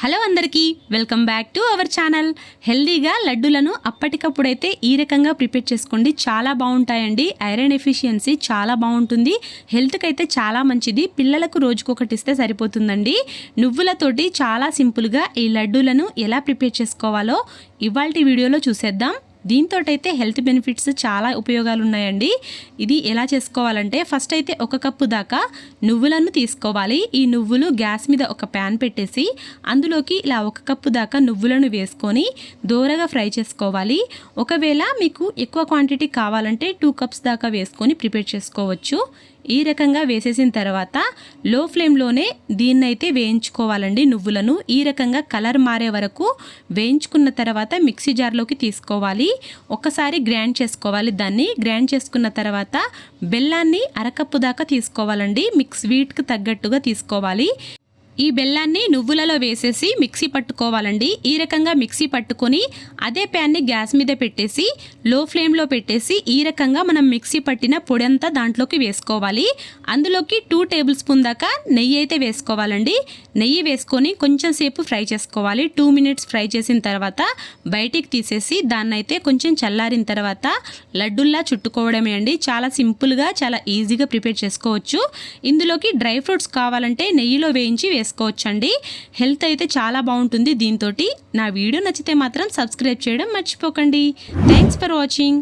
Hello అందరికీ welcome back to our channel. హెల్దీగా లడ్డూలను అప్పటికప్పుడైతే ఈ రకంగా ప్రిపేర్ చేసుకోండి. చాలా బాగుంటాయండి. ఐరన్ ఎఫిషియన్సీ చాలా బాగుంటుంది. హెల్త్కి అయితే చాలా మంచిది. పిల్లలకు రోజుకొకటి ఇస్తే సరిపోతుందండి. నువ్వులతోటి చాలా సింపుల్గా ఈ లడ్డూలను ఎలా ప్రిపేర్ చేసుకోవాలో ఇవాళ వీడియోలో చూసేద్దాం. దీంతో అయితే హెల్త్ బెనిఫిట్స్ చాలా ఉపయోగాలు ఉన్నాయండి ఇది ఎలా చేసుకోవాలంటే ఫస్ట్ అయితే ఒక కప్పు దాకా నువ్వులను తీసుకోవాలి. ఈ నువ్వులు గ్యాస్ మీద ఒక ప్యాన్ పెట్టేసి అందులోకి ఇలా ఒక కప్పు దాకా నువ్వులను వేసుకొని దోరగా ఫ్రై చేసుకోవాలి. ఒకవేళ మీకు ఎక్కువ క్వాంటిటీ కావాలంటే టూ కప్స్ దాకా వేసుకొని ప్రిపేర్ చేసుకోవచ్చు. ఈ రకంగా వేసేసిన తర్వాత లో ఫ్లేమ్లోనే దీన్నైతే వేయించుకోవాలండి నువ్వులను. ఈ రకంగా కలర్ మారే వరకు వేయించుకున్న తర్వాత మిక్సీ జార్లోకి తీసుకోవాలి. ఒకసారి గ్రైండ్ చేసుకోవాలి. దాన్ని గ్రైండ్ చేసుకున్న తర్వాత బెల్లాన్ని అరకప్పు దాకా తీసుకోవాలండి. మిక్స్ స్వీట్కి తగ్గట్టుగా తీసుకోవాలి. ఈ బెల్లాన్ని నువ్వులలో వేసేసి మిక్సీ పట్టుకోవాలండి. ఈ రకంగా మిక్సీ పట్టుకొని అదే ప్యాన్ని గ్యాస్ మీద పెట్టేసి లో ఫ్లేమ్లో పెట్టేసి ఈ రకంగా మనం మిక్సీ పట్టిన పొడి అంతా దాంట్లోకి వేసుకోవాలి. అందులోకి టూ టేబుల్ స్పూన్ దాకా నెయ్యి అయితే వేసుకోవాలండి. నెయ్యి వేసుకొని కొంచెం సేపు ఫ్రై చేసుకోవాలి. టూ మినిట్స్ ఫ్రై చేసిన తర్వాత బయటికి తీసేసి దాన్ని అయితే కొంచెం చల్లారిన తర్వాత లడ్డుల్లా చుట్టుకోవడమే అండి. చాలా సింపుల్గా చాలా ఈజీగా ప్రిపేర్ చేసుకోవచ్చు. ఇందులోకి డ్రై ఫ్రూట్స్ కావాలంటే నెయ్యిలో వేయించి చేసుకోవచ్చండి. హెల్త్ అయితే చాలా బాగుంటుంది దీంతో నా వీడియో నచ్చితే మాత్రం సబ్స్క్రైబ్ చేయడం మర్చిపోకండి. Thanks for watching.